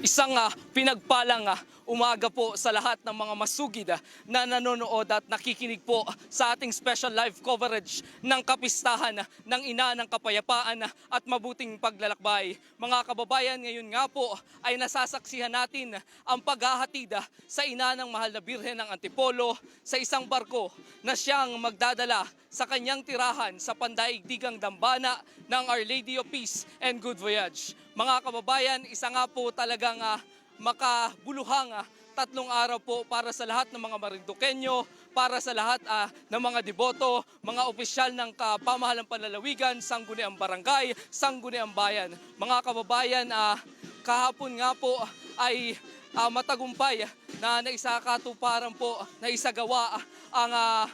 Isang ah, pinagpalang ah, umaga po sa lahat ng mga masugid ah, na nanonood at nakikinig po sa ating special live coverage ng kapistahan ah, ng ina ng kapayapaan ah, at mabuting paglalakbay. Mga kababayan, ngayon nga po ay nasasaksihan natin ang paghahatid ah, sa ina ng mahal na birhen ng Antipolo sa isang barko na siyang magdadala sa kanyang tirahan sa pandaigdigang dambana ng Our Lady of Peace and Good Voyage. Mga kababayan, isa nga po talagang ah, makabuluhang ah, tatlong araw po para sa lahat ng mga Marinduqueño, para sa lahat ah, ng mga deboto, mga opisyal ng ka- pamahalang panlalawigan, sangguniang barangay, sangguniang bayan. Mga kababayan, ah, kahapon nga po ay ah, matagumpay na naisakatuparan po, na isagawa ah, ang ah,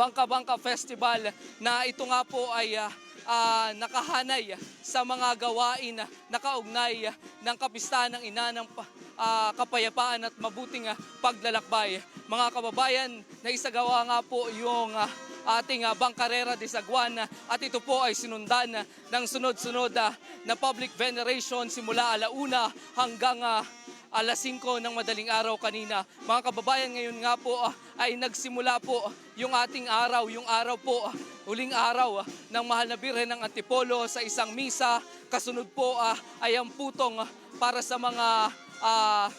Bangka Bangka Festival na ito nga po ay ah, ah, nakahanay sa mga gawain na nakaugnay ng kapistahan ng ina ng ah, kapayapaan at mabuting ah, paglalakbay. Mga kababayan, naisagawa nga po yung ah, ating ah, Bangkarera de Saguan at ito po ay sinundan ah, ng sunod-sunod ah, na public veneration simula alauna hanggang ah, alas 5 ng madaling araw kanina. Mga kababayan, ngayon nga po ah, ay nagsimula po yung ating araw, yung araw po, ah, huling araw ah, ng mahal na birhen ng Antipolo sa isang misa. Kasunod po ay ang putong para sa mga ah,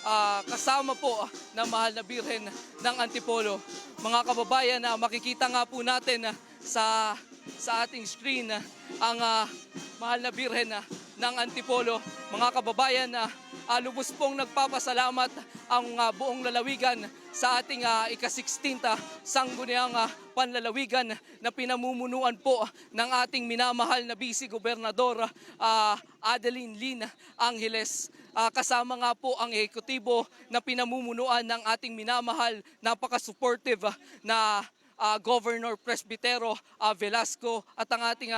ah, kasama po na mahal na birhen ng Antipolo. Mga kababayan, makikita nga po natin sa sa ating screen ah, ang ah, mahal na birhen ah, ng Antipolo. Mga kababayan, ah, ah, lubos pong nagpapasalamat ang ah, buong lalawigan sa ating uh, ika-16 sangguniang ah, panlalawigan na pinamumunuan po ng ating minamahal na Vice Gobernador ah, Adeline Lin Angeles. Ah, kasama nga po ang ekutibo na pinamumunuan ng ating minamahal, napaka-supportive ah, na ah, Governor Presbitero ah, Velasco at ang ating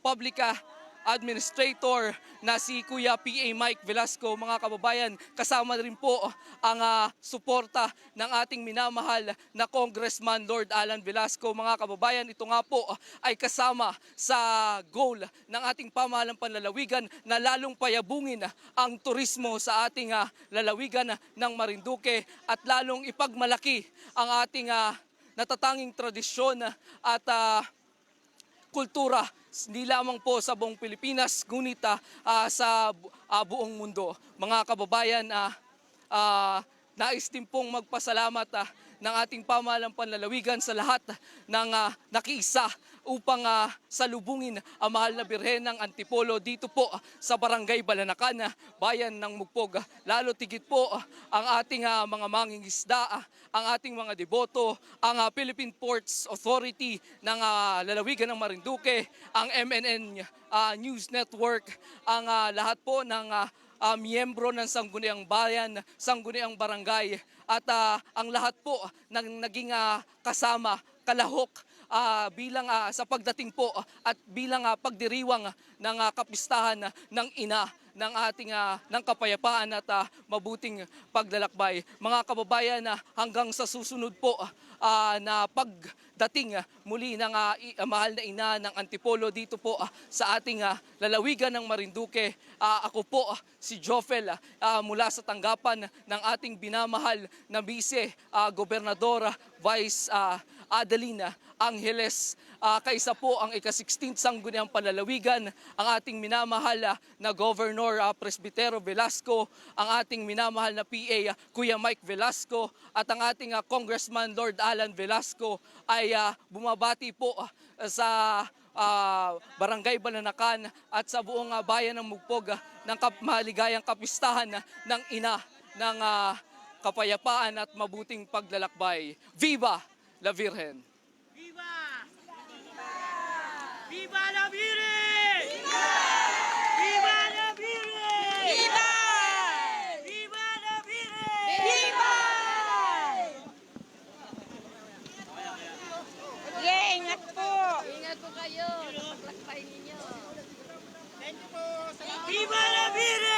public ah, administrator na si Kuya PA Mike Velasco. Mga kababayan, kasama rin po ang ah, suporta ng ating minamahal na Congressman Lord Alan Velasco. Mga kababayan, ito nga po ay kasama sa goal ng ating pamahalang panlalawigan na lalong payabungin ang turismo sa ating ah, lalawigan ng Marinduque at lalong ipagmalaki ang ating ah, natatanging tradisyon at ah, kultura hindi lamang po sa buong Pilipinas ngunit ah, sa ah, buong mundo. Mga kababayan, ah, ah, nais din pong magpasalamat ah, ng ating pamahalang panlalawigan sa lahat ng ah, nakiisa upang ah, salubungin ang mahal na birhen ng Antipolo dito po sa Barangay Balanacan, ah, bayan ng Mugpog. Lalo tigit po ang ating ah, mga mangingisda, ah, ang ating mga deboto, ang ah, Philippine Ports Authority ng ah, lalawigan ng Marinduque, ang MNN ah, News Network, ang ah, lahat po ng ah, ah, miyembro ng Sangguniang Bayan, Sangguniang Barangay. At ah, ang lahat po ng naging ah, kasama, kalahok ah, bilang ah, sa pagdating po at bilang ah, pagdiriwang ng ah, kapistahan ah, ng ina ng ating ah, ng kapayapaan at ah, mabuting paglalakbay. Mga kababayan, ah, hanggang sa susunod po ah, na pagdating ah, muli ng ah, mahal na ina ng Antipolo dito po ah, sa ating ah, lalawigan ng Marinduque. Ah, ako po ah, si Jofel ah, mula sa tanggapan ng ating binamahal na Vice ah, Gobernador Vice ah, Adelina Angeles. Ah, kaisa po ang ika-16th sangguniang panlalawigan, ang ating minamahal ah, na Governor ah, Presbitero Velasco, ang ating minamahal na PA ah, Kuya Mike Velasco at ang ating ah, Congressman Lord Alan Velasco ay ah, bumabati po ah, sa ah, Barangay Balanacan at sa buong ah, bayan ng Mugpog ah, ng kap- maligayang kapistahan ah, ng ina ng ah, kapayapaan at mabuting paglalakbay. Viva la Virgen! Viva! Viva la Virgen! Viva la Virgen! Viva! Viva la Virgen! Viva! Yeah, ingat po. Ingat po kayo. Paglakbay ninyo. Viva la Virgen!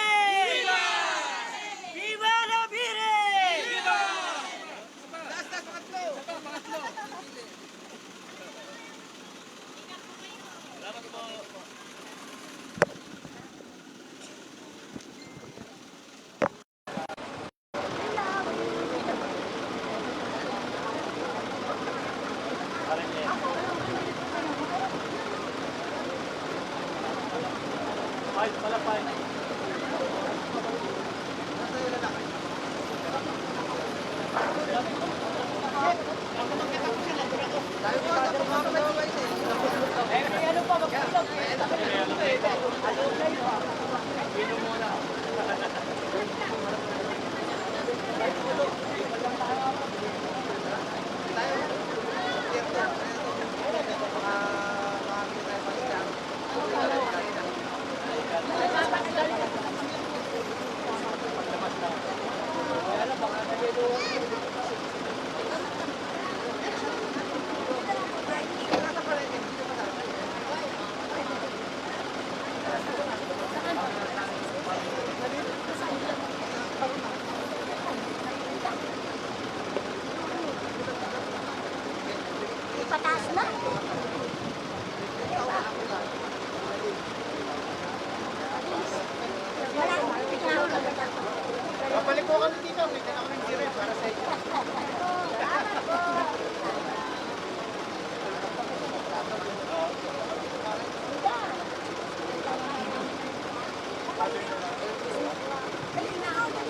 Dali na ako.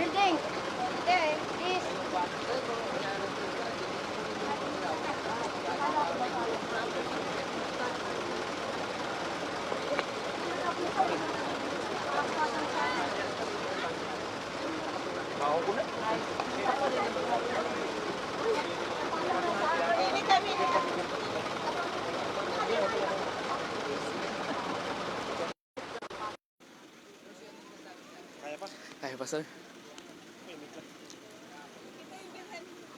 Building. There, please. Kaya ba, sir?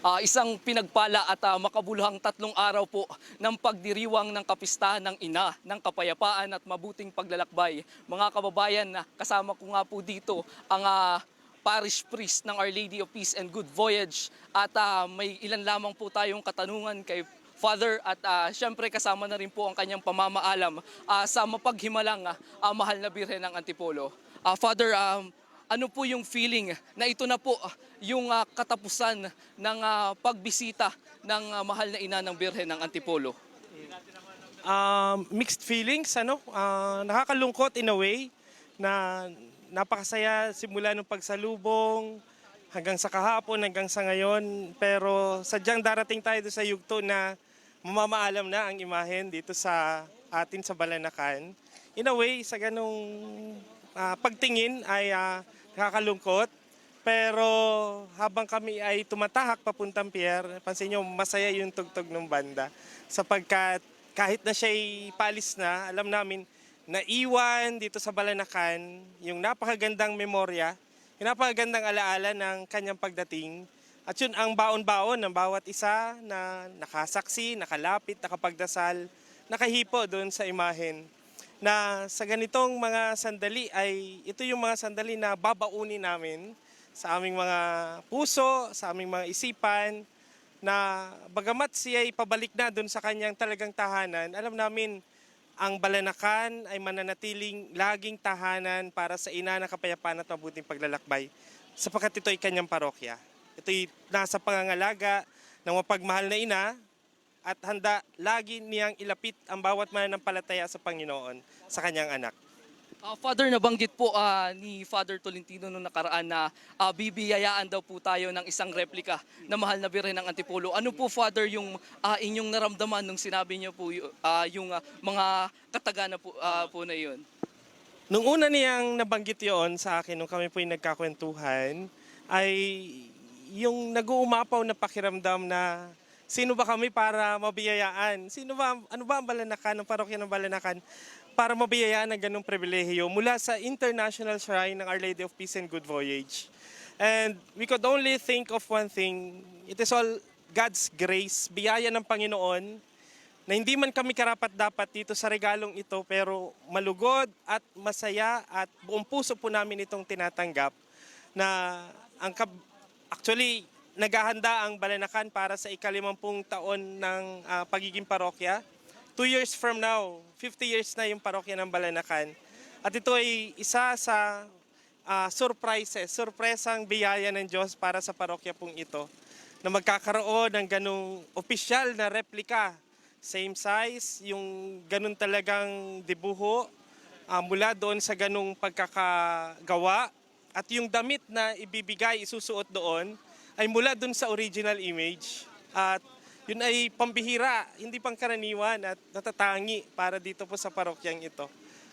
Ah, isang pinagpala at ah, makabuluhang tatlong araw po ng pagdiriwang ng kapistahan ng ina ng kapayapaan at mabuting paglalakbay. Mga kababayan, na kasama ko nga po dito ang ah, parish priest ng Our Lady of Peace and Good Voyage at ah, may ilan lamang po tayong katanungan kay Father at ah, syempre kasama na rin po ang kanyang pamamaalam ah, sa mapaghimalang ah, ah, mahal na birhen ng Antipolo. Ah, Father, um, ano po yung feeling na ito na po ah, yung ah, katapusan ng ah, pagbisita ng ah, mahal na ina ng Birhen ng Antipolo? um, mixed feelings, ano? Ah, nakakalungkot in a way na napakasaya simula nung pagsalubong hanggang sa kahapon, hanggang sa ngayon. Pero sadyang darating tayo sa yugto na mamamaalam na ang imahen dito sa atin sa Balanakan. In a way, sa ganong ah, pagtingin ay ah, nakakalungkot. Pero habang kami ay tumatahak papuntang pier, pansin nyo, masaya yung tugtog ng banda. Sapagkat kahit na siya'y palis na, alam namin, naiwan dito sa Balanakan yung napakagandang memorya, yung napakagandang alaala ng kanyang pagdating. At yun ang baon-baon ng bawat isa na nakasaksi, nakalapit, nakapagdasal, nakahipo doon sa imahen na sa ganitong mga sandali ay ito yung mga sandali na babaunin namin sa aming mga puso, sa aming mga isipan na bagamat siya ay pabalik na doon sa kanyang talagang tahanan, alam namin ang balanakan ay mananatiling laging tahanan para sa ina ng kapayapaan at mabuting paglalakbay sapagkat ito ay kanyang parokya. Ito'y nasa pangangalaga ng mapagmahal na ina at handa lagi niyang ilapit ang bawat mananampalataya sa Panginoon sa kanyang anak. Ah, Father, nabanggit po ah, ni Father Tolentino noong nakaraan na ah, bibiyayaan daw po tayo ng isang replika na mahal na Birhen ng Antipolo. Ano po, Father, yung ah, inyong naramdaman nung sinabi niyo po ah, yung ah, mga katagana po, ah, po na yun? Nung una niyang nabanggit yon sa akin, nung kami po yung nagkakwentuhan, ay yung nag-uumapaw na pakiramdam na sino ba kami para mabiyayaan? Sino ba, ano ba ang balanakan, ang parokya ng balanakan para mabiyayaan ng ganong pribilehiyo mula sa International Shrine ng Our Lady of Peace and Good Voyage. And we could only think of one thing, it is all God's grace, biyaya ng Panginoon na hindi man kami karapat-dapat dito sa regalong ito pero malugod at masaya at buong puso po namin itong tinatanggap na ang kab- actually naghahanda ang Balanakan para sa ikalimampung taon ng ah, pagiging parokya. Two years from now, 50 years na yung parokya ng Balanakan. At ito ay isa sa ah, surprises, surpresang biyaya ng Diyos para sa parokya pong ito na magkakaroon ng ganong opisyal na replika same size, yung ganun talagang dibuho ah, mula doon sa ganung pagkakagawa at yung damit na ibibigay, isusuot doon ay mula doon sa original image at yun ay pambihira, hindi pangkaraniwan at natatangi para dito po sa parokyang ito.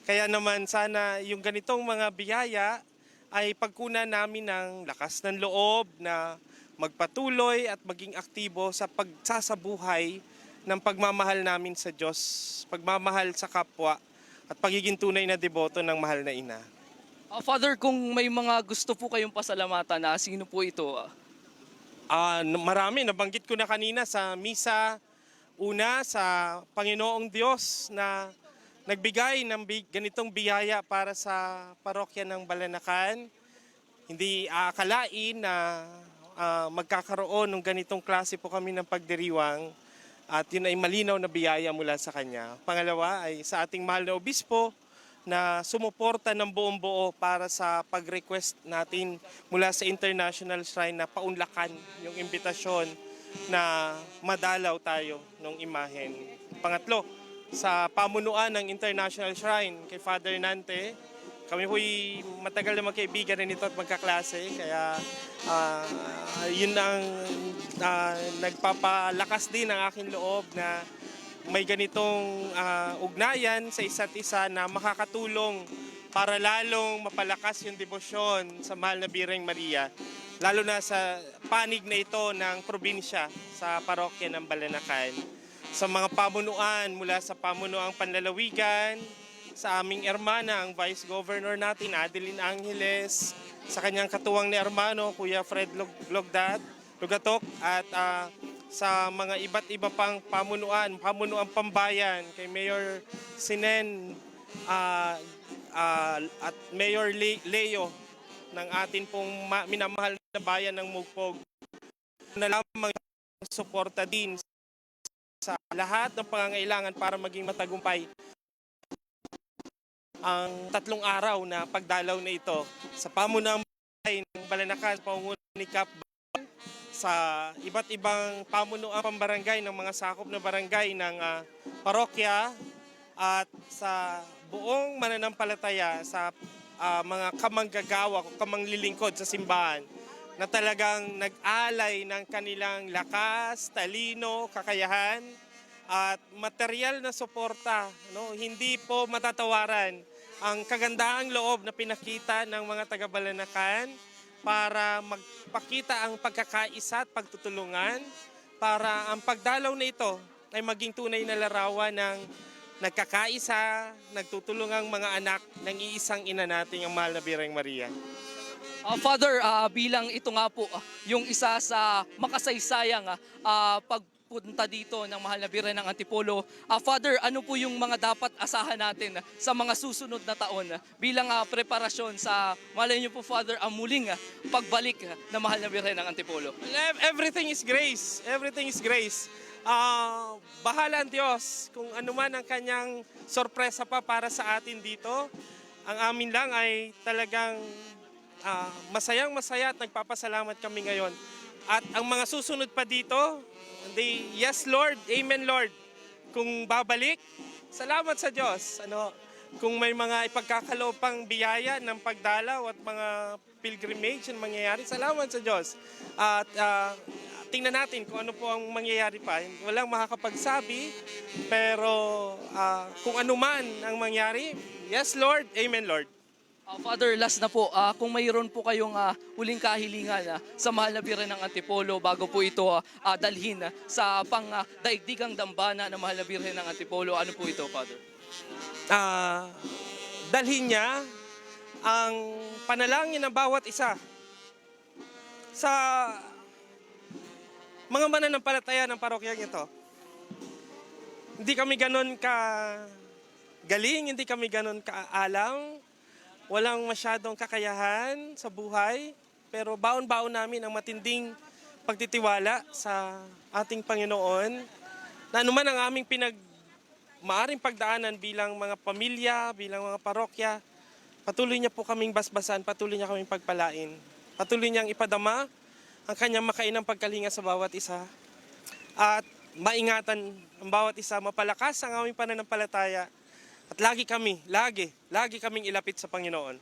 Kaya naman sana yung ganitong mga biyaya ay pagkunan namin ng lakas ng loob na magpatuloy at maging aktibo sa pagsasabuhay ng pagmamahal namin sa Diyos, pagmamahal sa kapwa, at pagiging tunay na deboto ng mahal na ina. Ah, Father, kung may mga gusto po kayong pasalamatan, na sino po ito? ah? N- marami, nabanggit ko na kanina sa misa, una sa Panginoong Diyos na nagbigay ng ganitong biyaya para sa parokya ng Balanakan. Hindi aakalain na ah, magkakaroon ng ganitong klase po kami ng pagdiriwang at yun ay malinaw na biyaya mula sa Kanya. Pangalawa ay sa ating mahal na obispo na sumuporta ng buong buo para sa pag-request natin mula sa International Shrine na paunlakan yung imbitasyon na madalaw tayo ng imahen. Pangatlo, sa pamunuan ng International Shrine kay Father Nante, kami po'y matagal na magkaibigan rin ito at magkaklase. Kaya ah, yun ang ah, nagpapalakas din ang aking loob na may ganitong ah, ugnayan sa isa't isa na makakatulong para lalong mapalakas yung debosyon sa mahal na Bireng Maria. Lalo na sa panig na ito ng probinsya sa parokya ng Balanakan. Sa mga pamunuan mula sa pamunuang panlalawigan, sa aming ermana, ang Vice Governor natin, Adeline Angeles, sa kanyang katuwang ni Hermano, Kuya Fred Log- Logdat, Lugatok, at ah, sa mga iba't iba pang pamunuan, pamunuan pambayan, kay Mayor Sinen ah, ah, at Mayor Le- Leo ng atin pong ma- minamahal na bayan ng Mugpog. Na lamang suporta din sa lahat ng pangangailangan para maging matagumpay ang tatlong araw na pagdalaw na ito sa pamunang ng Balanakan, pangunguna ni Cap sa iba't ibang pamunuan pambarangay ng mga sakop na barangay ng ah, parokya at sa buong mananampalataya sa ah, mga kamanggagawa o kamanglilingkod sa simbahan na talagang nag-alay ng kanilang lakas, talino, kakayahan at material na suporta, no, hindi po matatawaran ang kagandahang loob na pinakita ng mga taga-Balanakan para magpakita ang pagkakaisa at pagtutulungan para ang pagdalaw na ito ay maging tunay na larawan ng nagkakaisa, nagtutulungang mga anak ng iisang ina nating ang mahal na Bireng Maria. Ah, Father, ah, bilang ito nga po ah, yung isa sa makasaysayang ah, ah, pagpunta dito ng mahal na Birhen ng Antipolo. Ah, Father, ano po yung mga dapat asahan natin sa mga susunod na taon bilang ah, preparasyon sa, malay niyo po Father, ang muling pagbalik ng mahal na Birhen ng Antipolo? Ev- Everything is grace. Everything is grace. Ah, bahala ang Diyos kung ano man ang kanyang sorpresa pa para sa atin dito. Ang amin lang ay talagang ah, masayang masaya at nagpapasalamat kami ngayon. At ang mga susunod pa dito, they, yes Lord, Amen Lord. Kung babalik, salamat sa Diyos. Ano, kung may mga ipagkakaloob pang biyaya ng pagdalaw at mga pilgrimage na mangyayari, salamat sa Diyos. At ah, tingnan natin kung ano po ang mangyayari pa. Walang makakapagsabi, pero ah, kung ano man ang mangyari, yes Lord, Amen Lord. Ah, Father, last na po, ah, kung mayroon po kayong ah, huling kahilingan ah, sa mahal na Birhen ng Antipolo bago po ito ah, dalhin ah, sa pang ah, daigdigang dambana ng mahal na Birhen ng Antipolo, ano po ito, Father? ah, dalhin niya ang panalangin ng bawat isa sa mga mananampalataya ng parokyang ito. hindi kami ganun ka galing, hindi kami ganun kaalam. Walang masyadong kakayahan sa buhay, pero baon-baon namin ang matinding pagtitiwala sa ating Panginoon na anuman ang aming pinag maaring pagdaanan bilang mga pamilya, bilang mga parokya, patuloy niya po kaming basbasan, patuloy niya kaming pagpalain. Patuloy niyang ipadama ang kanyang makainang pagkalinga sa bawat isa at maingatan ang bawat isa, mapalakas ang aming pananampalataya at lagi kami, lagi, lagi kaming ilapit sa Panginoon.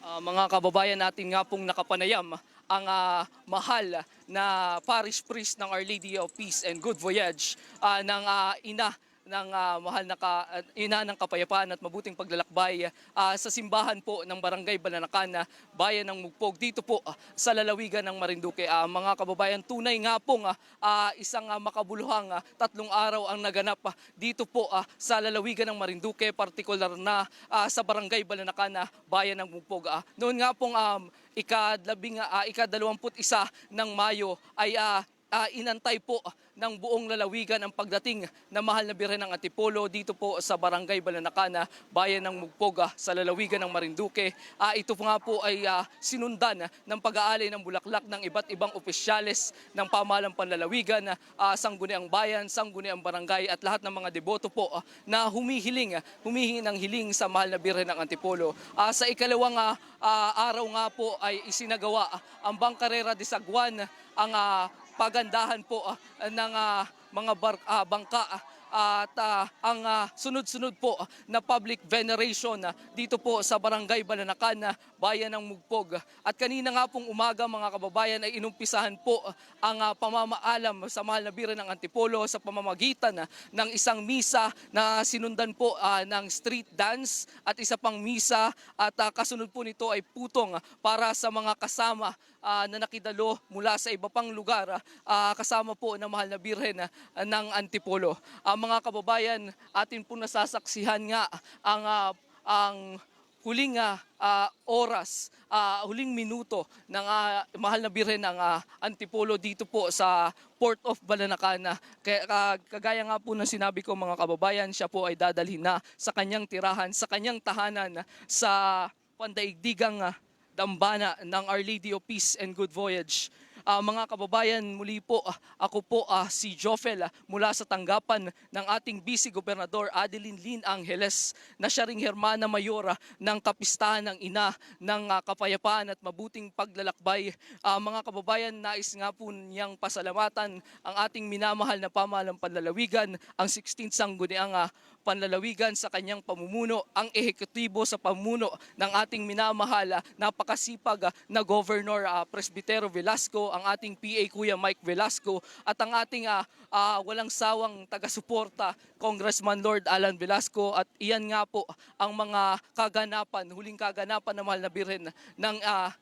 Ah, mga kababayan natin nga pong nakapanayam ang ah, mahal na parish priest ng Our Lady of Peace and Good Voyage ah, ng ah, ina ng ah, mahal na ka, ah, ina ng kapayapaan at mabuting paglalakbay ah, sa simbahan po ng Barangay Balanacan, bayan ng Mugpog dito po ah, sa lalawigan ng Marinduque. Ah, mga kababayan, tunay nga pong ah, ah, isang ah, makabuluhang ah, tatlong araw ang naganap ah, dito po ah, sa lalawigan ng Marinduque, partikular na ah, sa Barangay Balanacan, ah, bayan ng Mugpog. Ah, noon nga pong um, ikadlabing, ah, ikadalawamput isa ng Mayo ay ah, ah, inantay po ng buong lalawigan ang pagdating na mahal na biren ng Antipolo dito po sa Barangay Balanacana, bayan ng Mugpoga sa lalawigan ng Marinduque. Ah, ito po nga po ay ah, sinundan ng pag-aalay ng bulaklak ng iba't ibang opisyales ng pamahalang panlalawigan, ah, sangguniang bayan, sangguniang barangay at lahat ng mga deboto po ah, na humihiling, ah, humihingi ng hiling sa mahal na biren ng Antipolo. Ah, sa ikalawang ah, ah, araw nga po ay isinagawa ah, ang Bangkarera de Saguan, ang ah, pagandahan po ah, ng ah, mga bar- ah, bangka ah, at ah, ang ah, sunod-sunod po na public veneration ah, dito po sa Barangay Balanacan, ah, bayan ng Mugpog. At kanina nga pong umaga mga kababayan ay inumpisahan po ang ah, pamamaalam sa mahal na bira ng Antipolo sa pamamagitan ah, ng isang misa na sinundan po ah, ng street dance at isa pang misa at ah, kasunod po nito ay putong para sa mga kasama ah, na nakidalo mula sa iba pang lugar ah, kasama po ng mahal na birhen ah, ng Antipolo. Ah, mga kababayan, atin po nasasaksihan nga ang ah, ang huling ah, ah, oras, ah, huling minuto ng ah, mahal na birhen ng ah, Antipolo dito po sa Port of Balanacana. Kaya ah, kagaya nga po ng sinabi ko mga kababayan, siya po ay dadalhin na sa kanyang tirahan, sa kanyang tahanan sa pandaigdigang ah, dambana ng Our Lady of Peace and Good Voyage. Ah, mga kababayan, muli po ah, ako po ah, si Jofel ah, mula sa tanggapan ng ating Vice Gobernador Adeline Lin Angeles na siya ring Hermana Mayora ng kapistahan ng ina ng ah, kapayapaan at mabuting paglalakbay. Ah, mga kababayan, nais nga po niyang pasalamatan ang ating minamahal na pamahalang panlalawigan, ang 16th Sangguniang ah, panlalawigan sa kanyang pamumuno, ang ehekutibo sa pamuno ng ating minamahal, ah, napakasipag ah, na Governor ah, Presbitero Velasco, ang ating PA Kuya Mike Velasco, at ang ating ah, ah, walang sawang taga-suporta, Congressman Lord Alan Velasco, at iyan nga po ang mga kaganapan, huling kaganapan na mahal na birin ng ah,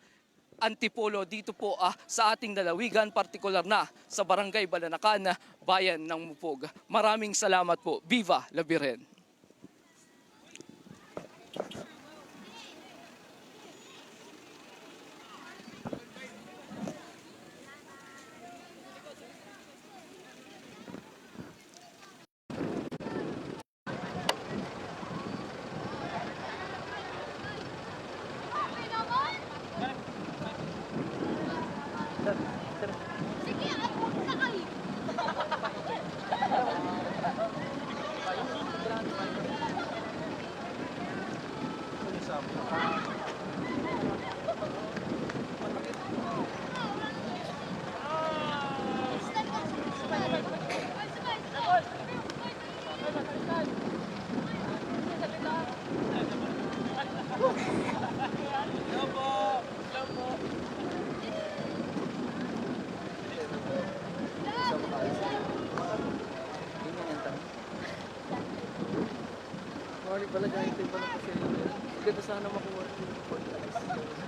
Antipolo dito po ah, sa ating lalawigan, partikular na sa Barangay Balanacan, bayan ng Mupog. Maraming salamat po. Viva La Birhen! Sige, ay, huwag na kayo. Morning pala, gamit din pala po sila. Ganda sana makuha.